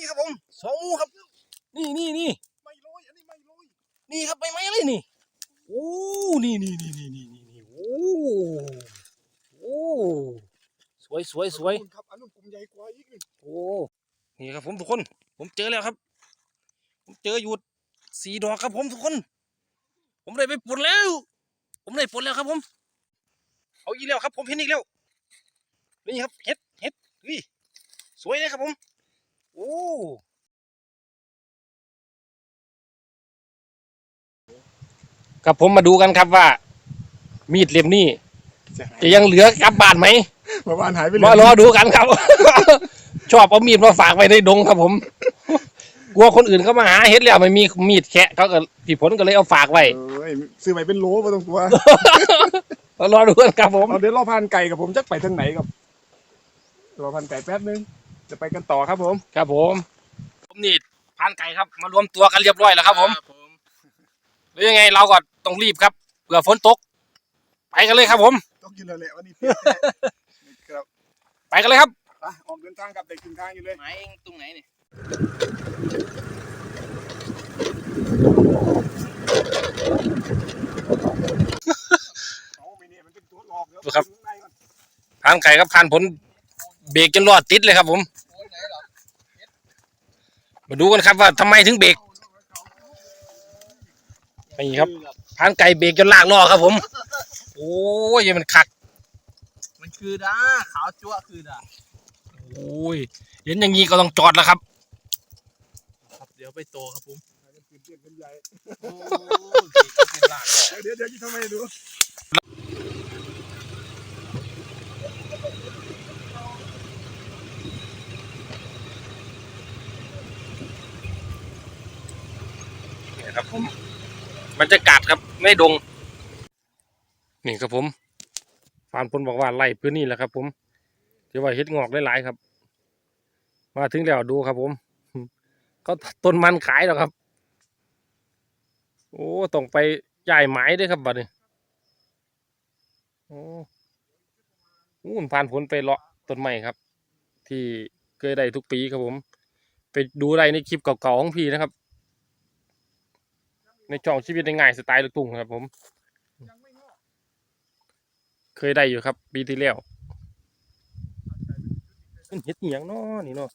นี่ครับผมสองงูครับ นี่นี่นี่ไม่ลอยอันนี้ไม่ลอยนี่ครับใบไม้เลยนี่โอ้นี่นี่นี่นี่นี่นี่นี่โอ้โอ้สวยสวยสวยอันนู้นครับอันนู้นกลุ่มใหญ่กว่าอีกนี่โอ้นี่ครับผมทุกคน ผมเจอแล้วครับ ผมเจออยู่สีดอกครับผมทุกคน ผมได้ไปปลดแล้ว ผมได้ปลดแล้วครับผม เอาอีกแล้วครับ ผมเห็นอีกแล้วนี่ครับเห็ดเห็ดวิสวยเลยครับผมโอ้ครับผมมาดูกันครับว่า มีดเล่มนี้ จะหายจะยังเหลือกลับบ้านไหมเมื่อวานหายไปเลยมารอดูกันครับ ชอบเอามีดมาฝากไว้ในดงครับผม กลัวคนอื่นเขามาหาเห็ดแล้วไม่มีมีดแคะเขาก็พี่ผลก็เลยเอาฝากไว้เอ้ยซื้อไปเป็นโลไม่ต้องกลัวมารอดูกันครับผมเอาเดี๋ยวรอพันไก่กับผมจะไปทางไหนกับรอพันไก่แป๊บนึง จะไปกันต่อครับผม ครับผม ผมนี่พานไก่ครับ มารวมตัวกันเรียบร้อยแล้วครับ ผมหรือยังไงเราก็ต้องรีบครับเผื่อฝนตก ไปกันเลยครับผม ต้องกินเลยแหละวันนี้เปียกแน่ครับไปกันเลยครับ ไปออกเดินทางกับเด็กถึงทางอยู่เลยไม้เองตรงไหนเนี่ยเอาไม่เนี่ยมันเป็นตัวหลอกเดี๋ยวดูครับ ข้างในก่อน พานไก่ครับพานผล เบรกจนรอดติดเลยครับ ผมโอ้ยไหนหรอมาดูกันครับว่าทำไมถึงเบรกนี่ครับพานไก่เบรกจนลากล้อครับ ผม โอ้ยมันขัก มันคือด้าขาวจั่วคือด้าโอ้ยเห็นอย่างนี้ก็ต้องจอดแล้วครับ ครับเดี๋ยวไปโตครับผมตื่นเต้นเป็นใหญ่โอ้ยเก่งเป็นหลักเดี๋ยวเดี๋ยวเดี๋ยวทำไมดู ครับผม มันจะกัดครับไม่ดง นี่ครับผมฟานพลบอกว่าไล่พื้นนี่แหละครับ ผมที่ว่าเฮ็ดงอกหลายๆครับ มาถึงแล้วดูครับ ผมเขาต้นมันขายแล้วครับ โอ้ต้องไปย้ายไม้ด้วยครับบัดนี้โอ้อู้ผ่านผลไปเลาะต้นไม้ครับ ที่เคยได้ทุกปีครับผม ไปดูได้ในคลิปเก่าๆของพี่นะครับ ในช่องชีวิตง่ายสไตล์ลูกทุ่งครับ ผม เคยได้อยู่ครับ ปีที่แล้วเป็นเห็ดอหย่างเนาะนี่เนาะ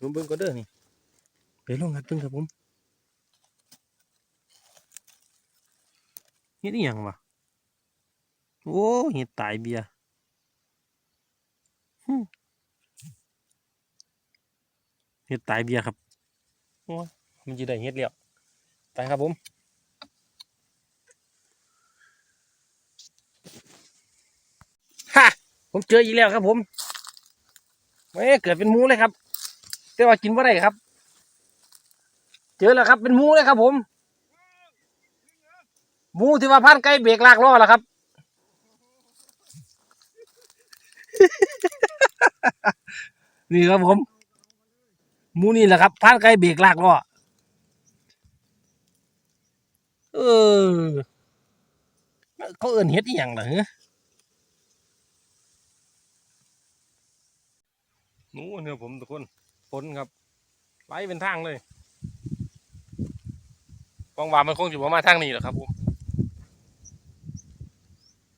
ลงเบิ่งก็เด้อนี่ไปลองงัดเบิ่งครับผมเห็ดอหย่างวะโอ้เห็ดตายเบียร์เห็ดตายเบียร์ครับโอ้มันจะได้เห็ดแล้ว ไปครับผมฮะผมเจออีกแล้วครับผมแหม่เกิดเป็นมูเลยครับ แต่ว่ากินว่าได้ครับ เจอแล้วครับเป็นมูเลยครับ ผมมูที่ว่าพันไก่เบรกลากล้อแล้วครับนี่ครับผมมูนี่แหละครับพันไก่เบรกลากล้อ เออ เขาเอินเฮ็ดอีหยังล่ะฮะนู้นเนี่ยผมทุกคนฝนครับไหลเป็นทางเลยกองว่ามันคงอยู่ประมาณทางนี้แหละครับผม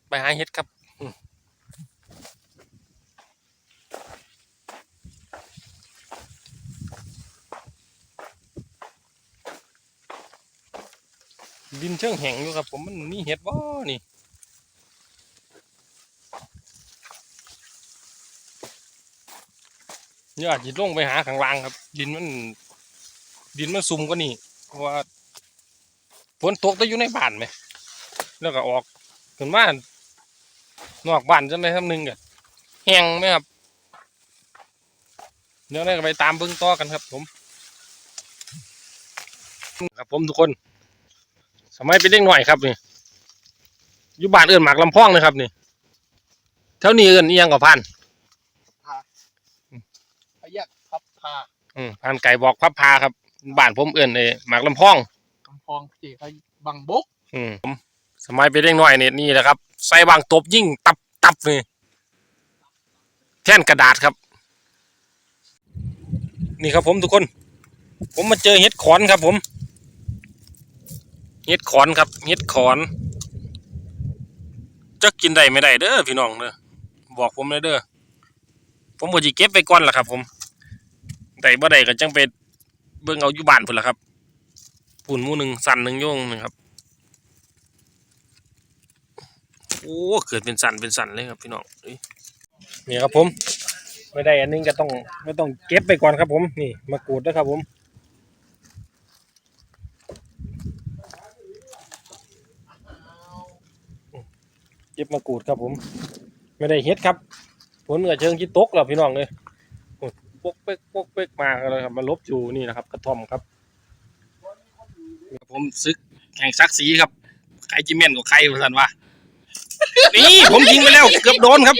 ไปหาเฮ็ดครับ ดินเชิงแห้งอยู่ครับ ผมมันมีเห็ดบ่นี่เนี่ยอาจจะลงไปหาข้างล่างครับ ดินมัน ดินมันซุ่มกว่านี่เพราะว่าฝนตกแต่อยู่ในบ้านไหม แล้วก็ออกขึ้นมานอกบ้านจังไดทำหนึ่งก็แห้งไหมครับเดี๋ยวนี้ก็ไปตามเบิ้องต่อกันครับ ผม ครับผมทุกคน สมัยเป็นเด็กหน่อยครับนี่อยู่บ้านเอื่นหมากลำพองเลยครับนี่แถวนี้เอื่นเอียงกับพันพยักพับพาอืมพันไก่บอกพับพาครับบ้านผมเอื่นเลยหมากลำพองกำพองเจ๊เขาบังบกอืมผมสมัยเป็นเด็กน้อยเนี่ยนี่แหละครับใส่บางตบยิ่งตับตับนี่แท่นกระดาษครับ นี่ครับผมทุกคน ผมมาเจอเห็ดขอนครับผม เห็ดขอนครับเห็ดขอนจะกินได้ไม่ได้เด้อพี่น้องเด้อบอกผมเลยเด้อผมก็สิเก็บไปก่อนล่ะครับ ผมได้บ่ได้ก็จังไปเบิ่งเอาอยู่บ้านพุ่นล่ะครับปุ่นมู่หนึ่งสันหนึ่งโยงหนึงครับโอ้เกิดเป็นสันเป็นสันเลยครับพี่น้องนี่ครับผม ไม่ได้อันนึงก็ต้องไม่ต้องเก็บไปก่อนครับผมนี่มากรูดนะครับผม เก็บมากรูดครับผม ไม่ได้เฮ็ดครับผลกับเชิงคิดตกแล้วพี่น้องเลยโอ้ยปกเป๊กปกเป๊กมาเลยครับมาลบอยู่นี่นะครับกระท่อมครับผมซึกแข่งซักสีครับใครจิเมนกับใครสันวะนี่ผมยิงไปแล้วเกือบโดนครับ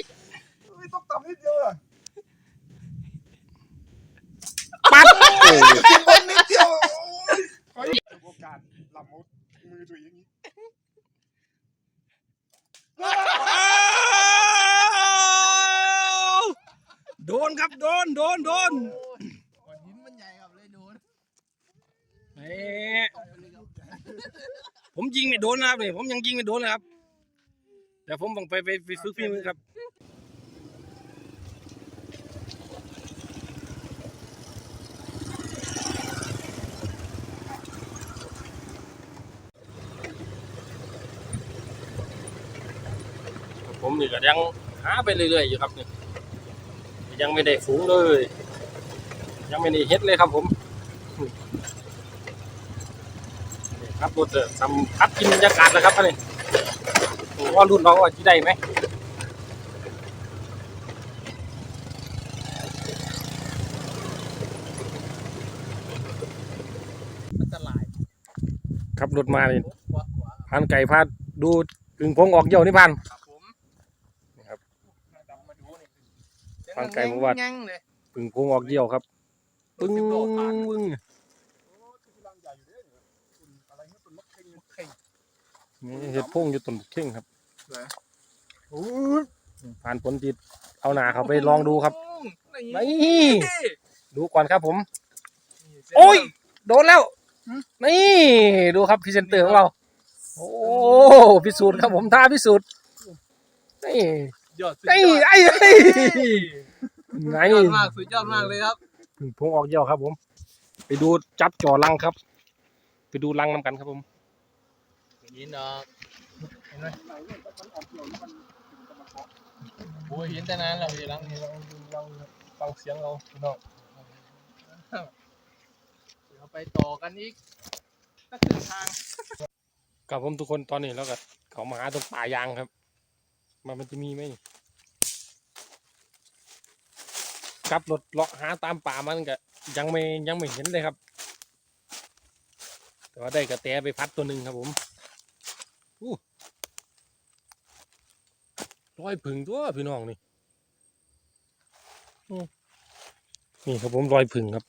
ไม่ต้องต่ำนิดเดียวอะปั๊บโอ้ยนิดเดียวโอ้ยโอกาสหลับมือมือถุยอย่างนี้ โดนครับโดนโดนโดนก้อนหินมันใหญ่ครับเลยโดนเอ๊ะผมยิงไม่โดนนะครับนี่ผมยังยิงไม่โดนเลยครับแต่ผมต้องไปไปไปฝึกฝีมือครับ นี่ก็ยังหาไปเรื่อยๆอยู่ครับนี่ยังไม่ได้ฝูงเลย ยังไม่ได้เฮ็ดเลยครับผมนี่ครับรถเถอะทำพัดกินบรรยากาศนะครับอันนี้ผมว่ารุ่นเราว่าจะได้ไหมอันตรายขับรถมานี่ขวาขวาพานไก่พาดูกึ่งพงออกเยี่ยวนี่พานครับผมนี่ครับ ดำมาดูนี่ ฟังไก่บอกว่ายังเลยกึ่งพงออกเยี่ยวครับ ปึ้งสิบโลผ่านปึ้งโอ้ที่รังใหญ่อยู่เนี่ยคุณอะไรเนี่ยคุณนกเข่งเข่งนี่เห็ดพงอยู่ต้นเข่งครับโอ้ยผ่านผลจิตเอาหนาเขาไปลองดูครับ นี่นี่ดูก่อนครับผม โอ้ย โดนแล้ว นี่ดูครับพรีเซนเตอร์ของเรา โอ้พิสูจน์ครับผมท้าพิสูจน์นี่ยอดสุดนี่ยอดไอ้ไอ้ ไงสุดยอดมากสุดยอดมากเลยครับผึ่งพงออกเยี่ยวครับ ผม ไปดูจับจ่อรังครับ ไปดูรังนำกันครับผมยินเนาะเห็นไหมโอ้ยเห็นแต่นานแล้วพี่ลังนี่ฟังเสียงเราพี่น้องเดี๋ยวไปต่อกันอีกสักครึ่งทางกับผมทุกคนตอนนี้แล้วก็เขามาหาตรงป่ายางครับ มันมันจะมีไหมนี่ ขับรถเลาะหาตามป่ามันก็ยังไม่ยังไม่เห็นเลยครับ แต่ว่าได้กระแตไปพัดตัวหนึ่งครับผมอู้ร้อยผึ่งตัวพี่น้องนี่นี่ครับผมรอยผึ่งครับ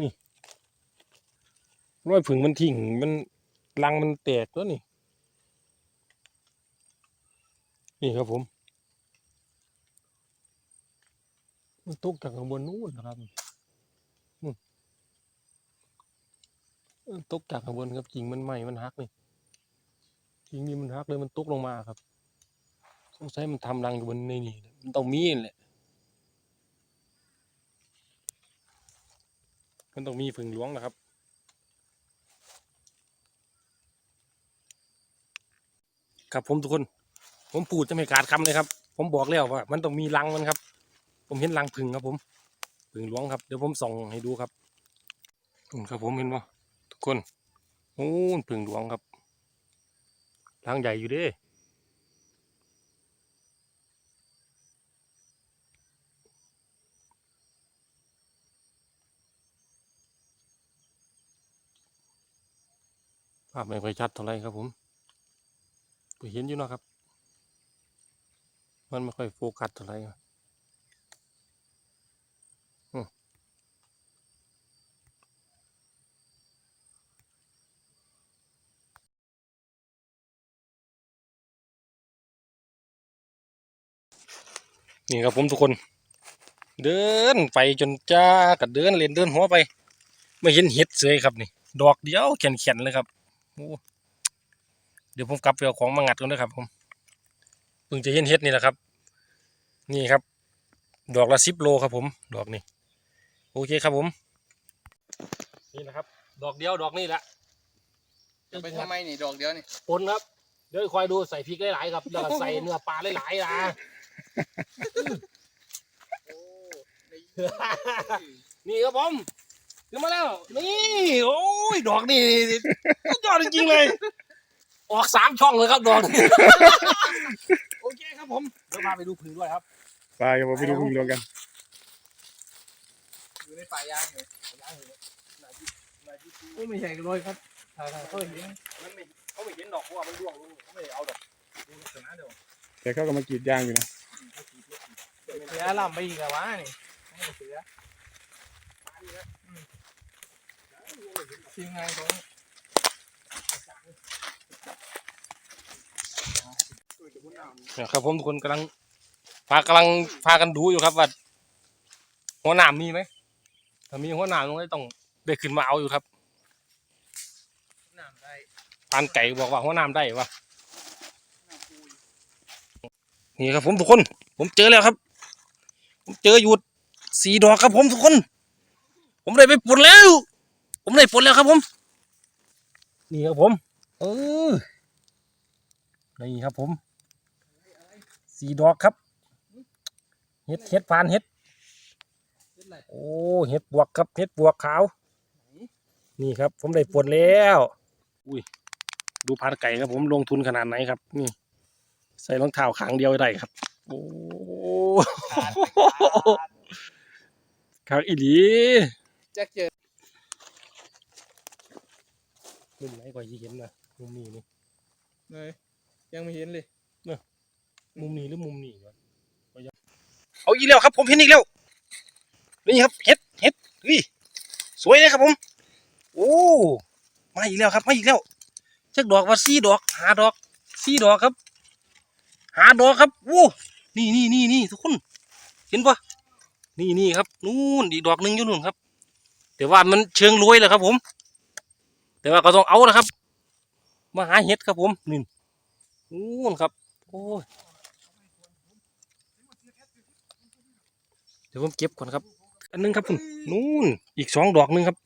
นี่รอยผึ่งมันทิ้งมันรังมันแตกตัวนี่ นี่ครับผม มันตกจากข้างบนนู้นนะครับตกจากข้างบนครับจริงมันไหม่มันหักนี่จริงนี่มันหักเลยมันตกลงมาครับสงสัยมันทำรังอยู่บนในนี่มันต้องมีแหละมันต้องมีฝึ่งหลวงนะครับครับผมทุกคน ผมพูดจะไม่ขาดคำเลยครับ ผมบอกแล้วว่า มันต้องมีรังมันครับ ผมเห็นรังผึ่งครับผมผึ่งหลวงครับ เดี๋ยวผมส่องให้ดูครับอืมครับผมเห็นป่ทุกคนโอ้ยผึ่งหลวงครับรังใหญ่อยู่เด้ภาพไม่ค่อยชัดเท่าไหรครับผมก็เห็นอยู่นะครับ มันไม่ค่อยโฟกัสเท่าไหร นี่ครับผมทุกคน เดินไปจนจ้าก็เดินเล่นเดินหัวไป ไม่เห็นเห็ดเสยครับนี่ ดอกเดียวแข็งๆเลยครับโอ้เดี๋ยวผมกลับไปเอาของมางัดก่อนนะครับผมเพิ่งจะเห็นเห็ดนี่แหละครับ นี่ครับ ดอกละสิบโลครับผม ดอกนี่โอเคครับผม นี่นะครับ ดอกเดียวดอกนี่แหละจะไปทำไมนี่ดอกเดียวนี่ปนครับเดี๋ยวคอยดูใส่พริกหลายๆครับแล้วก็ใส่เนื้อปลาหลายๆนะโอ้ในนี่ครับผมขึ้นมาแล้ว นี่ โอ้ย ดอกนี่สุดยอดจริงๆเลย ออกสามช่องเลยครับดอกนี่โอเคครับผมเดี๋ยวพาไปดูผืนด้วยครับ ไปกันไปดูมึงดูกัน อยู่ในป่ายางอยู่โอ้ไม่ใช่กันเลยครับถ่ายถ่ายเขาเห็นมันไม่เขาไม่เห็นดอกเพราะว่ามันร่วงลงเขาไม่ได้เอาดอกดูลักษณะเดียวแต่เขาก็มากรีดยางอยู่นะ เสียลำไปอีกแล้ววะนี่ไม่เสียทีมงานของนะครับผมทุกคนกำลังพากำลังพากันดูอยู่ครับว่าหัวหนามมีไหมถ้ามีหัวหนามตรงนี้ต้องได้ขึ้นมาเอาอยู่ครับน้ำได้ปานไก่บอกว่าหัวหนามได้วะนี่ครับผมทุกคน ผมเจอแล้วครับ เจออยู่สีดอกครับผมทุกคน ผมได้ไปปลดแล้ว ผมได้ปลดแล้วครับผม นี่ครับผมเออนี่ครับผมสีดอกครับเห็ดเห็ดพานเห็ดโอ้เห็ดบวกครับเห็ดบวกขาว นี่ครับ ผมได้ปลดแล้ว อุ้ยดูพานไก่ครับผมลงทุนขนาดไหนครับ นี่ ใส่รองเท้าขางเดียวได้ครับ โอ้ขาดขางอีหลีแจ็คเจอมุมไหนก็ยี่เห็นนะมุมนี้นี่เลยยังไม่เห็นเลยมุมนี้หรือมุมนี้วะก็ยังเอาอีกแล้วครับ ผมเห็นอีกแล้วนี่ครับเห็ดเห็ดวิสวยเลยครับผม โอ้มาอีกแล้วครับมาอีกแล้วเช็คดอกว่าสี่ดอกหาดอกสี่ดอกครับ หาดอกครับโอ้ นี่นี่นี่นี่ทุกคนเห็นปะนี่นี่ครับนู่นอีกดอกหนึ่งอยู่นู่นครับ แต่ว่ามันเชิงโรยแหละครับ ผม แต่ว่าก็ต้องเอานะครับ มาหาเห็ดครับผมนี่นู่นครับโอ้ยเดี๋ยวผมเก็บก่อนครับ อันหนึงครับคุณนู่นอีกสองดอกหนึงครับ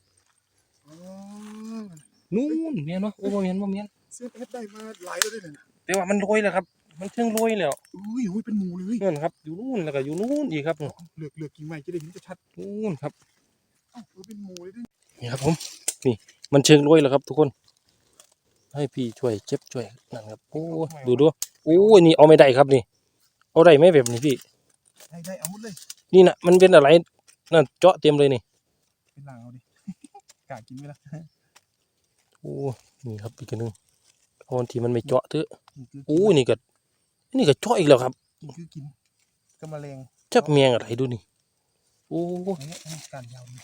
นู่นเมียนวะโอ้บ่เมียนบ่เมียนเซฟเอฟได้มาหลายแล้วด้วยนะแต่ว่ามันโรยแล้วครับ มันเชิงโรยแล้วอุ้ยอุ้ยเป็นหมูเลยนั่นครับ อยู่นู่นแล้วก็อยู่นู่นอีกครับนู่นเลือกเลือกกิ่งไม้จะได้เห็นชัดนู่นครับๆเอ้าเออเป็นหมูเลยด้วยนี่ครับผมนี่ มันเชิงโรยแล้วครับ ทุกคน ให้พี่ช่วยเก็บช่วยนั่นครับโอ้ยดูดูโอ้ยนี่เอาไม่ได้ครับนี่ เอาได้ไหมแบบนี้พี่ได้ได้เอาหมดเลย นี่นะมันเป็นอะไรนั่นเจาะเต็มเลยนี่เป็นหลังเอาดิกล้ากินไหมล่ะโอ้นี่ครับอีกอันหนึงเอาอันที่มันไม่เจาะเถอะนี่คือโอ้นี่ก็ นี่ก็เจาะอีกแล้วครับนี่คือกินก็มะเร็งจักเมียงอะไรดูนี่โอ้อันนี้อันนี้การยาวนี่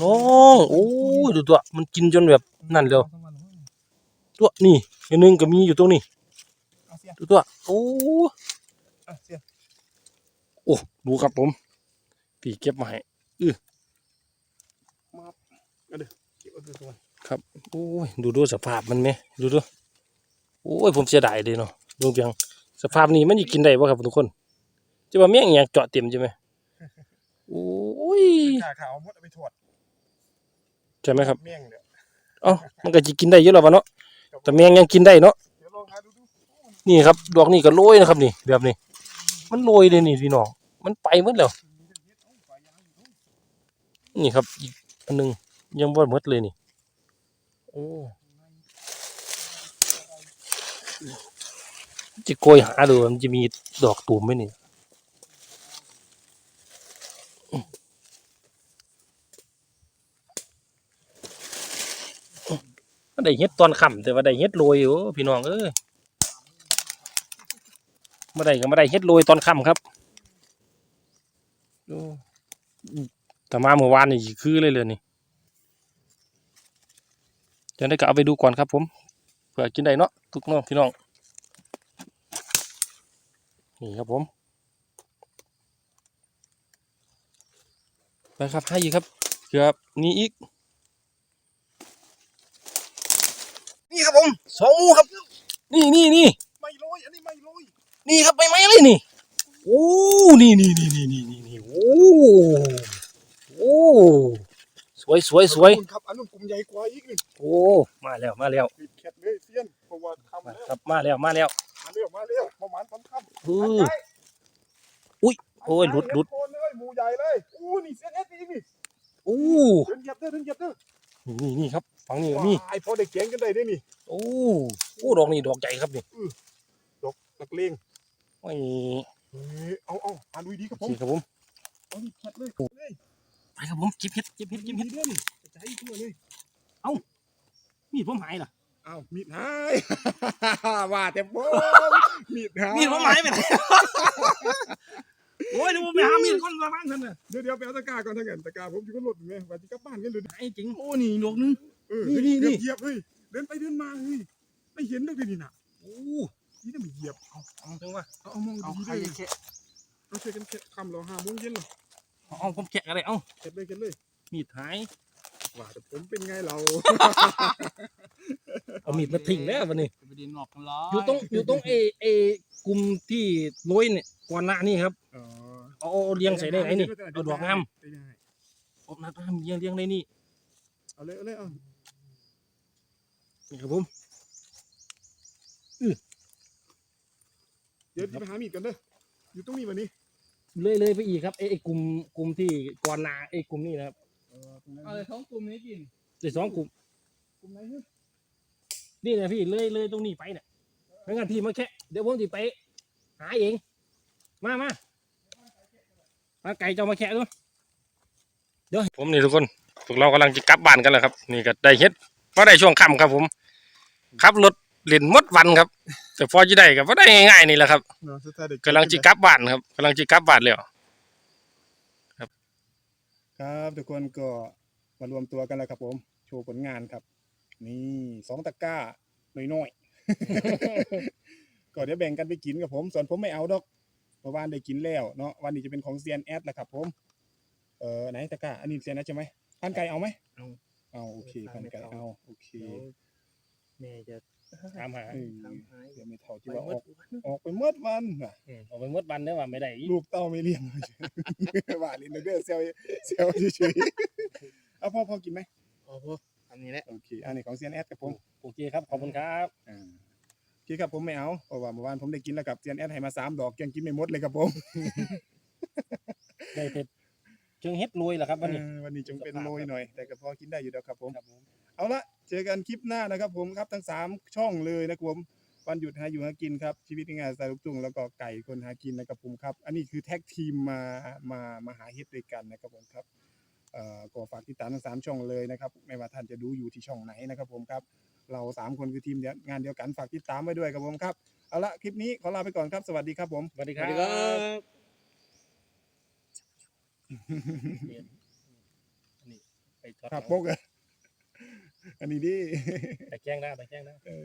น้องโอ้ยดูตัวมันกินจนแบบนั่นแล้วตัวนี่อันหนึงก็มีอยู่ตรงนี้เอาเสียดูตัวโอ้เอาเสียโอ้ดูครับผมพี่เก็บมาให้เก็บเอาตัวตัวโอ้ยดูดูสภาพมันไหมดูดูโอ้ยผมเสียดายเลยเนาะ ดูเพียงสภาพนี้มันจะกินได้ป่ะครับทุกคนจะว่าเมี่ยงอหย่างเจาะเต็มใช่ไหมโอ้ยขาขาวเอาหมดเอาไปถอดใช่ไหมครับเมี่ยงเดี๋ยวเอ้ามันก็จะกินได้เยอะแล้ววะเนาะแต่เมี่ยงยังกินได้เนาะเดี๋ยวลองหาดูดูนี่ครับ ดอกนี่ก็โรยนะครับนี่แบบนี้ มันโรยเลยนี่พี่น้องมันไปหมดแล้วนี่ครับอีกอันหนึงยังบ่หมดเลยนี่โอ้ จะโกยหาดูมันจะมีดอกตูมไหมนี่มันได้เฮ็ดตอนค่ำแต่ว่าได้เฮ็ดโรยอยู่พี่น้องเอ้ยมาได้ก็มาได้เฮ็ดโรยตอนค่ำครับแต่มาเมื่อวานนี่คือเลยเลยนี่เดี๋ยวได้ก็เอาไปดูก่อนครับผมเผื่อกินได้เนาะทุกน้องพี่น้อง นี่ครับผมไปครับให้อีกครับเกือบนี่อีก นี่ครับผมสองหมูครับ นี่นี่นี่ไม่ลอยอันนี้ไม่ลอยนี่ครับใบไม้เลยนี่โอ้นี่นี่นี่นี่นี่นี่นี่โอ้โอ้สวยสวยสวยอันนู้นครับอันนู้นกลุ่มใหญ่กว่าอีกหนึ่งโอ้มาแล้วมาแล้วปิดแคทเลยเซียนเพราะว่าคำมาแล้วครับมาแล้วมาแล้ว มาเร็วมาเร็วประมาณตอนค่ำเอออุ้ยโอ้ยหลุดหลุดโคนเลยหมูใหญ่เลยอู้นี่เซียนเอสอีกนี่โอ้เดินเหยียบเด้อเดินเหยียบเด้อนี่นี่ครับฝั่งนี้ก็มีว้ายพอได้แกงกันได้ด้วยนี่โอ้โอ้ดอกนี่ดอกใหญ่ครับนี่นักเลงโอ้ยเฮ้ยเอาเอาอ่านดูดีครับผมนี่ครับผมเอานี่แคทเลยเลยไปครับผมจิบเห็ดจิบเห็ดจิบเห็ดเด้อนี่กระจายทั่วเลยมีดผมหายล่ะอ้าวมีดหาย ว่าแต่บ่มีดหายมีดผมหายไปไหนโอ้ยเดี๋ยวผมไปหามีดคนมาบ้านท่านน่ะเดี๋ยวเดี๋ยวไปเอาตะกร้าก่อนถ้างั้นตะกร้าผมอยู่กับรถอยู่ไงว่าจะกลับบ้านกันเลยหายจริงโอ้นี่ดอกนึง เออนี่นี่เหยียบเหยียบเฮ้ยเดินไปเดินมาเฮ้ยไม่เห็นเลยเดี๋ยวนี่น่ะโอ้นี่น่ะมันเหยียบเอาเอาจังวะเอาเอามองเอาดีใครๆเลยแค่เอาช่วยกันแค่คำเราห้าโมงเย็นเลยเอาเอาผมแกะอะไรเอาเก็บเลยเก็บเลยมีดหาย ว่าแต่ผมเป็นไงเราเอามีดมาทิ้งแล้ววันนี้จะไปดินหลอกกันล้อออยู่ตรงอยู่ตรงเอเอกลุ่มที่โรยเนี่ยก่อนหน้านี่ครับอ๋อเอาเอาเลี้ยงใส่ได้ไหนนี่เอาดอกงามได้ได้เอาหน้างามเลี้ยงเลี้ยงได้นี่เอาเลยเอาเลยเอานี่ครับผมเดี๋ยวจะไปหามีดกันเด้ออยู่ตรงนี้วันนี้เลยเลยไปอีกครับไอ้ไอ้กลุ่มกลุ่มที่ก่อนหน้าไอ้กลุ่มนี้นะครับ เออตรงนั้นเอาเลยท้องกลุ่มนี้กินไอ้สองกลุ่มกลุ่มไหนเนี่ยนี่นะพี่เลยเลยตรงนี้ไปเนี่ยไม่งั้นพี่มาแค่เดี๋ยวผมจะไป หาเองมามามาไก่เจ้ามาแค่ด้วยเดี๋ยวผมนี่ทุกคนพวกเรากำลังจะกลับบ้านกันแล้วครับ นี่ก็ได้เฮ็ดพอได้ช่วงค่ำครับผมขับรถเล่นหมดวันครับ แต่พอจะได้ก็พอได้ง่ายๆนี่แหละครับเนาะสุดท้ายได้กำลังจะกลับบ้านครับกำลังจะกลับบ้านแล้ว ครับทุกคนก็มารวมตัวกันแล้วครับผม โชว์ผลงานครับ นี่สองตะกร้าน้อยๆ ก็เดี๋ยวแบ่งกันไปกินกับผม ส่วนผมไม่เอาดอกเพราะวานได้กินแล้วเนาะวันนี้จะเป็นของเซียนแอดแหละครับผมเออไหนตะกร้าอันนี้เซียนแอดใช่ไหมพันไก่เอาไหมเอา เอาโอเคพันไก่เอาโอเค แม่จะ ตามหาเออทำหายเดี๋ยวไม่เท่าที่ไปว่าหมอดอกออกไปเมื่อวันน่ะอืมเอาไปหมดวันได้ว่าไม่ได้อีกลูกเต้าไม่เลี้ยงว่าลินเดอร์เซลเซลเฉยๆเอาพ่อพ่อกินไหมโอ้โหอันนี้แหละ โอเคอันนี้ของเซียนแอดครับผมโอเคครับ ขอบคุณครับ อ่าโอเคครับผมไม่เอาเพราะว่าเมื่อวานผมได้กินแล้วกับเซียนแอดให้มาสามดอกยังกินไม่หมดเลยครับผมได้เผ็ดเชิงเฮ็ดรวยเหรอครับวันนี้ เออวันนี้จงเป็นสภาพโรยหน่อย แต่ก็พอกินได้อยู่แล้วครับผม ครับผม เอาละเจอกันคลิปหน้านะครับ ผมครับทั้งสามช่องเลยนะครับผมวันหยุดหาอยู่หากินครับชีวิตง่ายๆสไตล์ลูกทุ่งแล้วก็ไก่คนหากินนะครับผมครับ อันนี้คือแท็กทีมมามามาหาเฮ็ดด้วยกันนะครับผมครับเอ่อก็ฝากติดตามทั้งสามช่องเลยนะครับไม่ว่าท่านจะดูอยู่ที่ช่องไหนนะครับผมครับ เราสามคนคือทีมเดียวงานเดียวกันฝากติดตามไว้ด้วยครับผมครับเอาละคลิปนี้ขอลาไปก่อนครับสวัสดีครับผม สวัสดีสควัรัสบดีครับไปทอดครับหโบกอะ อันนี้ดิไปแจ้งได้ไปแจ้งได้เออ